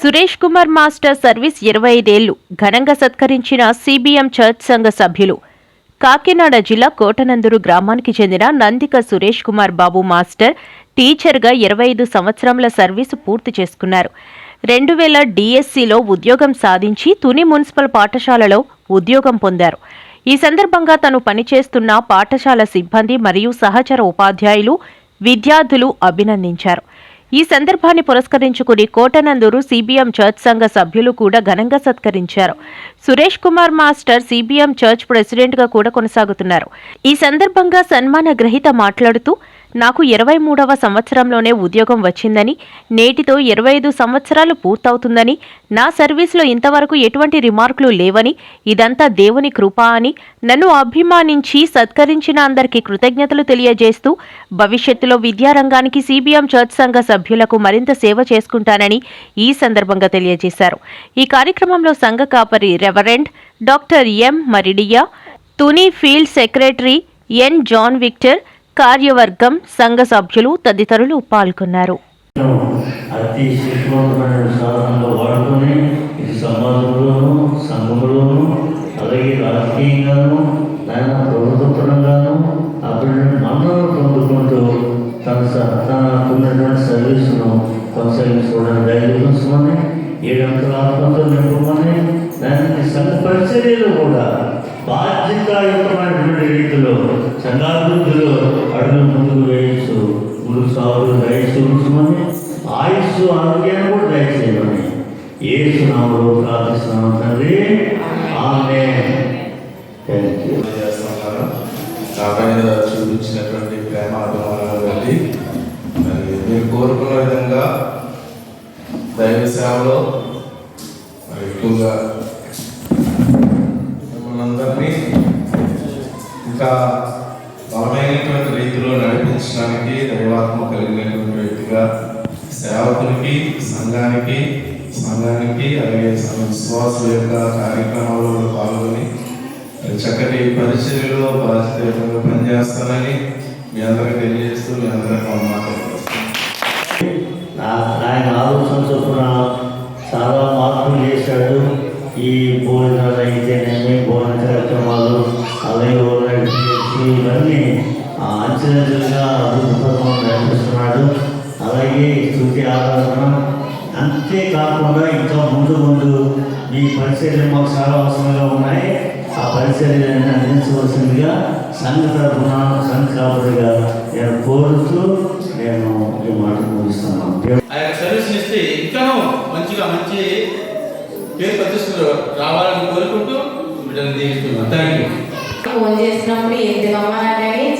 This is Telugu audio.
Suresh Kumar master service ఇరవై ఐదేళ్ళు ఘనంగా సత్కరించిన సిబిఎం చర్చ్ సంఘ సభ్యులు. కాకినాడ జిల్లా కోటనందూరు గ్రామానికి చెందిన నందిక సురేష్ కుమార్ బాబు మాస్టర్ టీచర్గా ఇరవై ఐదు సంవత్సరంల సర్వీసు పూర్తి చేసుకున్నారు. రెండు వేల డిఎస్సిలో ఉద్యోగం సాధించి తుని మున్సిపల్ పాఠశాలలో ఉద్యోగం పొందారు. ఈ సందర్భంగా తను పనిచేస్తున్న పాఠశాల సిబ్బంది మరియు సహచర ఉపాధ్యాయులు విద్యార్థులు అభినందించారు. ఈ సందర్భాన్ని పురస్కరించుకుని కోటనందూరు సిబిఎం చర్చ్ సంఘ సభ్యులు కూడా ఘనంగా సత్కరించారు. Suresh Kumar master CBM church ప్రెసిడెంట్గా కూడా కొనసాగుతున్నారు. ఈ సందర్భంగా సన్మాన గ్రహీత మాట్లాడుతూ నాకు ఇరవై మూడవ సంవత్సరంలోనే ఉద్యోగం వచ్చిందని నేటితో ఇరవై ఐదు సంవత్సరాలు పూర్తవుతుందని నా సర్వీస్లో ఇంతవరకు ఎటువంటి రిమార్కులు లేవని ఇదంతా దేవుని కృప అని నన్ను అభిమానించి సత్కరించిన అందరికీ కృతజ్ఞతలు తెలియజేస్తూ భవిష్యత్తులో విద్యారంగానికి సిబిఎం చర్చ్ సంఘ సభ్యులకు మరింత సేవ చేసుకుంటానని ఈ సందర్భంగా తెలియజేశారు. ఈ కార్యక్రమంలో సంఘ కాపరి reverend doctor M. Maridiya Tuni field secretary N. John Victor కార్యవర్గం సంఘ సభ్యులు తదితరులు పాల్గొన్నారు. అతి శక్తివంతమైన వాడుకొని ఇది సమాజంలోను సంఘంలోను అలాగే రాజకీయంగాను ఆయన ప్రభుత్వ పరంగాను అభివృద్ధి పొందుకుంటూ తన తనకున్నటువంటి సర్వీసును కొనసాగించుకోవడానికి ధైర్యమని ఏడంతల ఆత్మతో దానికి సంఘ పరిచర్యలు కూడా బాధ్యతాయుతమైనటువంటి రీతిలో సంఘాభివృద్ధిలో అడుగులు ముందుకు వేయచ్చు ముందుకు సాగులు దయచేయమని ఆయుష్ ఆరోగ్యాన్ని కూడా దయచేయమని ఏ సునామలో ప్రార్థిస్తున్నాం తండ్రి. ఆమె థ్యాంక్ యూ నా పైన చూపించినటువంటి ప్రేమ అభిమానాలు బట్టి మరి మీరు కోరుకున్న విధంగా దైవ సేవలో మరి ఎక్కువగా మిమ్మల్ని అందరినీ ఇంకా బలమైనటువంటి రీతిలో నడిపించడానికి దైవాత్మ కలిగినటువంటి వ్యక్తిగా సేవకునికి సంఘానికి సంఘానికి అలాగే సంఘ విశ్వాసుల యొక్క కార్యక్రమాల్లో పాల్గొని చక్కటి పరిచర్యలో బాధ్యతగా పనిచేస్తానని మీ అందరికీ తెలియజేస్తూ మీ అందరికీ ఆయన ఆలోచన చొప్పున చాలా మార్పులు చేశాడు. ఈ భోజనాలు అయితేనేమి భోజన కార్యక్రమాలు అలాగే ఇవన్నీ ఆ, అంచెలంచెలుగా అద్భుతంగా నడిపిస్తున్నాడు అలాగే స్థుతి ఆరాధన. అంతేకాకుండా ఇంకా ముందు ముందు మీ పరిచర్యలు మాకు చాలా అవసరంగా ఉన్నాయి. ఆ పరిచర్యలను అందించవలసిందిగా సంఘ తరఫున సంఘ కాపుడిగా నేను కోరుతూ నేను ఈ మాట ముగిస్తున్నాను. ఆ యొక్క సర్వీస్ ఇస్తే ఇంకా మంచిగా మంచి పేరు ప్రతిష్టలు రావాలని కోరుకుంటూ బిడ్డను దీవిస్తున్నాను. థ్యాంక్ యూ ఫోన్ చేసినప్పుడు ఎందుకు అని